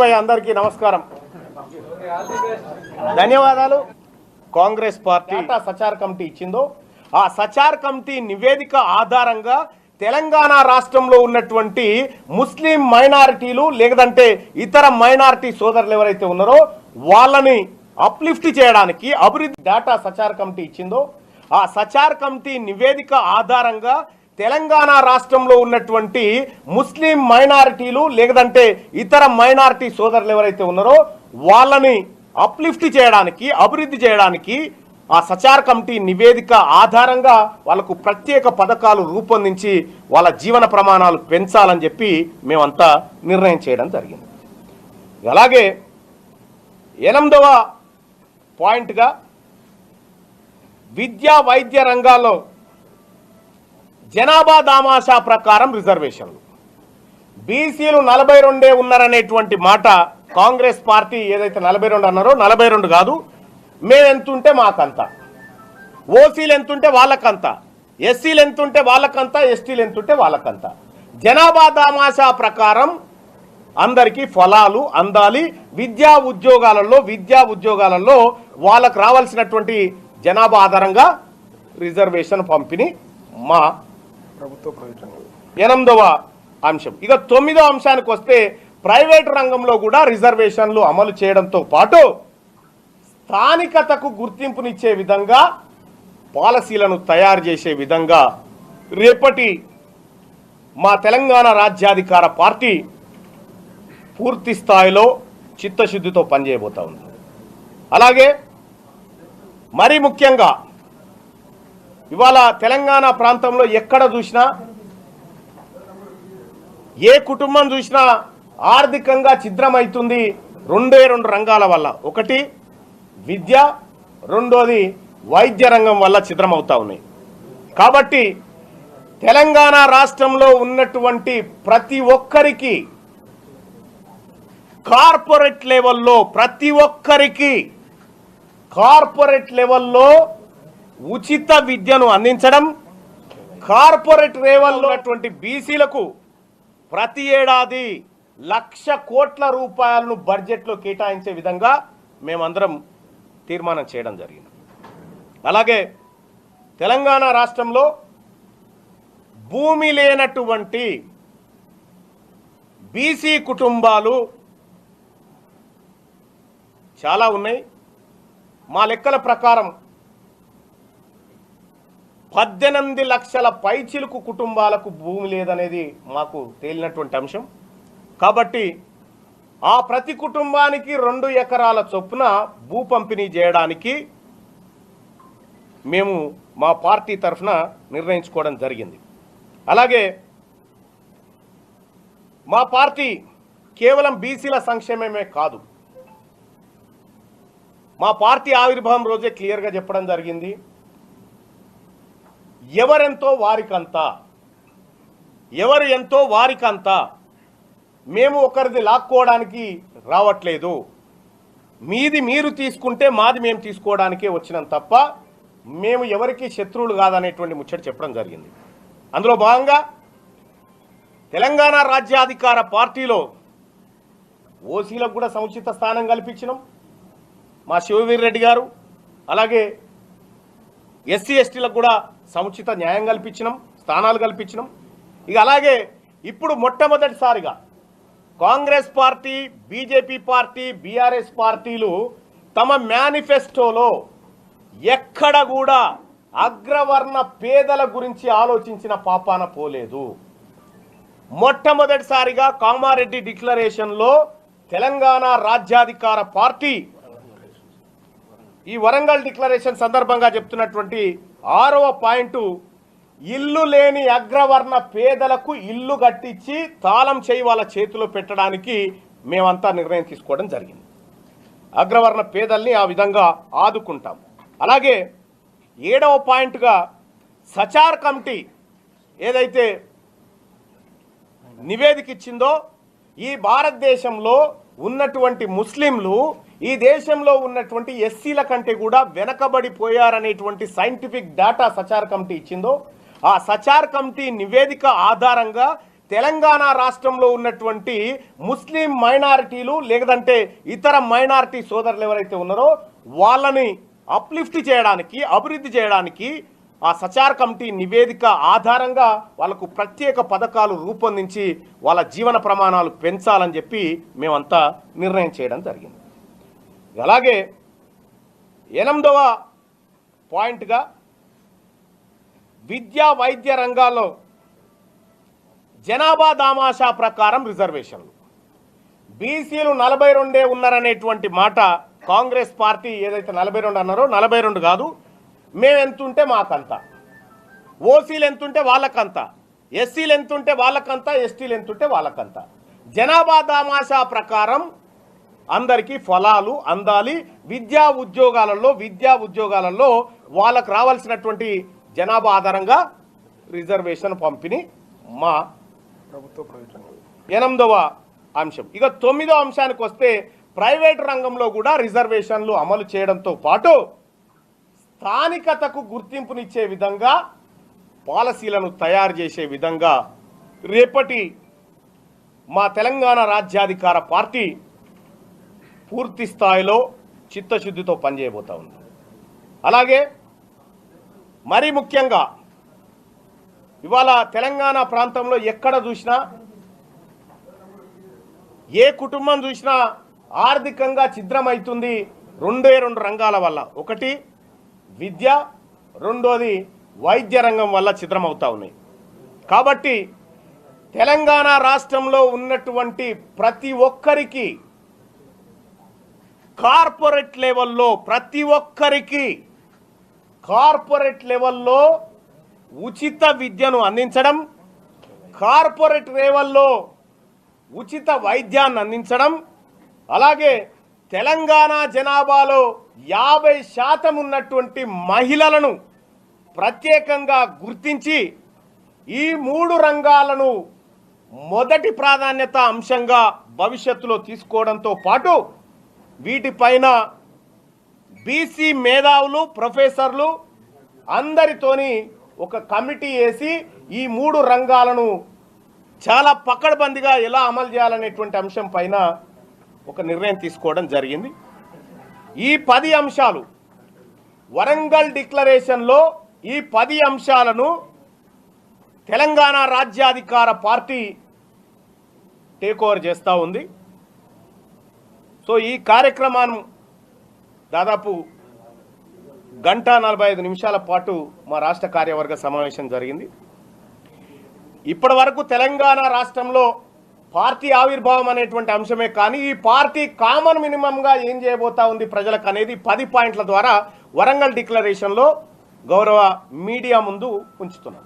భయ్య అందరికీ నమస్కారం. ధన్యవాదాలు. కాంగ్రెస్ పార్టీ సచార్ కమిటీ ఇచ్చిందో ఆ సచార్ కమిటీ నివేదిక ఆధారంగా తెలంగాణ రాష్ట్రంలో ఉన్నటువంటి ముస్లిం మైనారిటీలు లేదంటే ఇతర మైనారిటీ సోదరులు ఎవరైతే ఉన్నారో వాళ్ళని అప్లిఫ్ట్ చేయడానికి అభివృద్ధి డేటా సచార్ కమిటీ ఇచ్చిందో ఆ సచార్ కమిటీ నివేదిక ఆధారంగా తెలంగాణ రాష్ట్రంలో ఉన్నటువంటి ముస్లిం మైనారిటీలు లేదంటే ఇతర మైనారిటీ సోదరులు ఎవరైతే ఉన్నారో వాళ్ళని అప్లిఫ్ట్ చేయడానికి అభివృద్ధి చేయడానికి ఆ సచార్ కమిటీ నివేదిక ఆధారంగా వాళ్ళకు ప్రత్యేక పథకాలు రూపొందించి వాళ్ళ జీవన ప్రమాణాలు పెంచాలని చెప్పి మేమంతా నిర్ణయం చేయడం జరిగింది. అలాగే ఎనిమిదవ పాయింట్గా విద్యా వైద్య రంగాల్లో జనాభా దామాషా ప్రకారం రిజర్వేషన్లు. బీసీలు నలభై రెండే ఉన్నారనేటువంటి మాట కాంగ్రెస్ పార్టీ ఏదైతే నలభై రెండు అన్నారో నలభై రెండు కాదు మేము ఎంతుంటే మాకంత. ఓసీలు ఎంతుంటే వాళ్ళకంత. ఎస్సీలు ఎంతుంటే వాళ్ళకంత ఎస్టీలు ఎంతుంటే వాళ్ళకంత. జనాభా దామాషా ప్రకారం అందరికీ ఫలాలు అందాలి. విద్యా ఉద్యోగాలలో విద్యా ఉద్యోగాలలో వాళ్ళకు రావాల్సినటువంటి జనాభా ఆధారంగా రిజర్వేషన్ పంపిణీ మా ఎనిమిదవ అంశం. ఇక తొమ్మిదవ అంశానికి వస్తే ప్రైవేట్ రంగంలో కూడా రిజర్వేషన్లు అమలు చేయడంతో పాటు స్థానికతకు గుర్తింపునిచ్చే విధంగా పాలసీలను తయారు చేసే విధంగా రేపటి మా తెలంగాణ రాజ్యాధికార పార్టీ పూర్తి స్థాయిలో చిత్తశుద్ధితో పనిచేయబోతా ఉంది. అలాగే మరీ ముఖ్యంగా ఇవాళ తెలంగాణ ప్రాంతంలో ఎక్కడ చూసినా ఏ కుటుంబం చూసినా ఆర్థికంగా ఛిద్రమవుతుంది రెండే రెండు రంగాల వల్ల. ఒకటి విద్య రెండోది వైద్య రంగం వల్ల ఛిద్రమవుతా ఉన్నాయి. కాబట్టి తెలంగాణ రాష్ట్రంలో ఉన్నటువంటి ప్రతి ఒక్కరికి కార్పొరేట్ లెవెల్లో ప్రతి ఒక్కరికి కార్పొరేట్ లెవెల్లో ఉచిత విద్యను అందించడం కార్పొరేట్ లెవెల్లో ఉన్నటువంటి బీసీలకు ప్రతి ఏడాది లక్ష కోట్ల రూపాయలను బడ్జెట్లో కేటాయించే విధంగా మేమందరం తీర్మానం చేయడం జరిగింది. అలాగే తెలంగాణ రాష్ట్రంలో భూమి లేనటువంటి బీసీ కుటుంబాలు చాలా ఉన్నాయి. మా లెక్కల ప్రకారం పద్దెనిమిది లక్షల పైచిలుకు కుటుంబాలకు భూమి లేదనేది మాకు తేలినటువంటి అంశం. కాబట్టి ఆ ప్రతి కుటుంబానికి రెండు ఎకరాల చొప్పున భూ పంపిణీ చేయడానికి మేము మా పార్టీ తరఫున నిర్ణయించుకోవడం జరిగింది. అలాగే మా పార్టీ కేవలం బీసీల సంక్షేమమే కాదు మా పార్టీ ఆవిర్భావం రోజే క్లియర్గా చెప్పడం జరిగింది. ఎవరెంతో వారికంతా? ఎవరు ఎంతో వారికంతా? మేము ఒకరిది లాక్కోవడానికి రావట్లేదు. మీది మీరు తీసుకుంటే మాది మేము తీసుకోవడానికే వచ్చినాం తప్ప మేము ఎవరికి శత్రువులు కాదనేటువంటి ముచ్చట చెప్పడం జరిగింది. అందులో భాగంగా తెలంగాణ రాజ్యాధికార పార్టీలో ఓసీలకు కూడా సముచిత స్థానం కల్పించినాం. మా శివవీర్ రెడ్డి గారు అలాగే ఎస్సీ ఎస్టీలకు కూడా సముచిత న్యాయం కల్పించినాం స్థానాలు కల్పించినాం. ఇక అలాగే ఇప్పుడు మొట్టమొదటిసారిగా Congress party BJP party BRS పార్టీలు తమ మేనిఫెస్టోలో ఎక్కడ కూడా అగ్రవర్ణ పేదల గురించి ఆలోచించిన పాపాన పోలేదు. మొట్టమొదటిసారిగా కామారెడ్డి డిక్లరేషన్లో తెలంగాణ రాజ్యాధికార పార్టీ ఈ వరంగల్ డిక్లరేషన్ సందర్భంగా చెప్తున్నటువంటి ఆరవ పాయింట్ ఇల్లు లేని అగ్రవర్ణ పేదలకు ఇల్లు కట్టించి తాళం చేయి వాళ్ళ చేతిలో పెట్టడానికి మేమంతా నిర్ణయం తీసుకోవడం జరిగింది. అగ్రవర్ణ పేదల్ని ఆ విధంగా ఆదుకుంటాం. అలాగే ఏడవ పాయింట్గా సచార్ కమిటీ ఏదైతే నివేదిక ఇచ్చిందో ఈ భారతదేశంలో ఉన్నటువంటి ముస్లింలు ఈ దేశంలో ఉన్నటువంటి ఎస్సీల కంటే కూడా వెనకబడిపోయారనేటువంటి సైంటిఫిక్ డేటా సచార్ కమిటీ ఇచ్చిందో ఆ సచార్ కమిటీ నివేదిక ఆధారంగా తెలంగాణ రాష్ట్రంలో ఉన్నటువంటి ముస్లిం మైనారిటీలు లేదంటే ఇతర మైనారిటీ సోదరులు ఎవరైతే ఉన్నారో వాళ్ళని అప్లిఫ్ట్ చేయడానికి అభివృద్ధి చేయడానికి ఆ సచార్ కమిటీ నివేదిక ఆధారంగా వాళ్ళకు ప్రత్యేక పథకాలు రూపొందించి వాళ్ళ జీవన ప్రమాణాలు పెంచాలని చెప్పి మేమంతా నిర్ణయం చేయడం జరిగింది. అలాగే ఎనిమిదవ పాయింట్గా విద్యా వైద్య రంగాల్లో జనాభా దామాషా ప్రకారం రిజర్వేషన్లు. బీసీలు నలభై రెండే ఉన్నారనేటువంటి మాట కాంగ్రెస్ పార్టీ ఏదైతే నలభై రెండు అన్నారో నలభై రెండు కాదు మేము ఎంతుంటే మాకంత. ఓసీలు ఎంతుంటే వాళ్ళకంత. ఎస్సీలు ఎంతుంటే వాళ్ళకంత ఎస్టీలు ఎంతుంటే వాళ్ళకంత. జనాభా దామాషా ప్రకారం అందరికీ ఫలాలు అందాలి. విద్యా ఉద్యోగాలలో విద్యా ఉద్యోగాలలో వాళ్ళకు రావాల్సినటువంటి జనాభా ఆధారంగా రిజర్వేషన్ పంపిణీ మా ప్రభుత్వ ఎనిమిదవ అంశం. ఇక తొమ్మిదో అంశానికి వస్తే ప్రైవేట్ రంగంలో కూడా రిజర్వేషన్లు అమలు చేయడంతో పాటు స్థానికతకు గుర్తింపునిచ్చే విధంగా పాలసీలను తయారు చేసే విధంగా రేపటి మా తెలంగాణ రాజ్యాధికార పార్టీ పూర్తి స్థాయిలో చిత్తశుద్ధితో పనిచేయబోతా ఉంది అలాగే మరీ ముఖ్యంగా ఇవాళ తెలంగాణ ప్రాంతంలో ఎక్కడ చూసినా ఏ కుటుంబం చూసినా ఆర్థికంగా ఛిద్రమవుతుంది రెండే రెండు రంగాల వల్ల. ఒకటి విద్య రెండోది వైద్య రంగం వల్ల ఛిద్రమవుతా ఉన్నాయి. కాబట్టి తెలంగాణ రాష్ట్రంలో ఉన్నటువంటి ప్రతి ఒక్కరికి కార్పొరేట్ లెవెల్లో ప్రతి ఒక్కరికి కార్పొరేట్ లెవెల్లో ఉచిత విద్యను అందించడం కార్పొరేట్ లెవెల్లో ఉచిత వైద్యాన్ని అందించడం అలాగే తెలంగాణ జనాభాలో యాభై శాతం ఉన్నటువంటి మహిళలను ప్రత్యేకంగా గుర్తించి ఈ మూడు రంగాలను మొదటి ప్రాధాన్యత అంశంగా భవిష్యత్తులో తీసుకోవడంతో పాటు వీటిపైన బీసీ మేధావులు ప్రొఫెసర్లు అందరితోని ఒక కమిటీ వేసి ఈ మూడు రంగాలను చాలా పకడ్బందీగా ఎలా అమలు చేయాలనేటువంటి అంశం పైన ఒక నిర్ణయం తీసుకోవడం జరిగింది. ఈ పది అంశాలు వరంగల్ డిక్లరేషన్లో ఈ పది అంశాలను తెలంగాణ రాజ్యాధికార పార్టీ టేక్ ఓవర్ చేస్తూ ఉంది. సో ఈ కార్యక్రమాన్ని దాదాపు గంట నలభై ఐదు నిమిషాల పాటు మా రాష్ట్ర కార్యవర్గ సమావేశం జరిగింది. ఇప్పటి వరకు తెలంగాణ రాష్ట్రంలో పార్టీ ఆవిర్భావం అనేటువంటి అంశమే కానీ ఈ పార్టీ కామన్ మినిమంగా ఏం చేయబోతా ఉంది ప్రజలకు అనేది పది పాయింట్ల ద్వారా వరంగల్ డిక్లరేషన్లో గౌరవ మీడియా ముందు ఉంచుతున్నాం.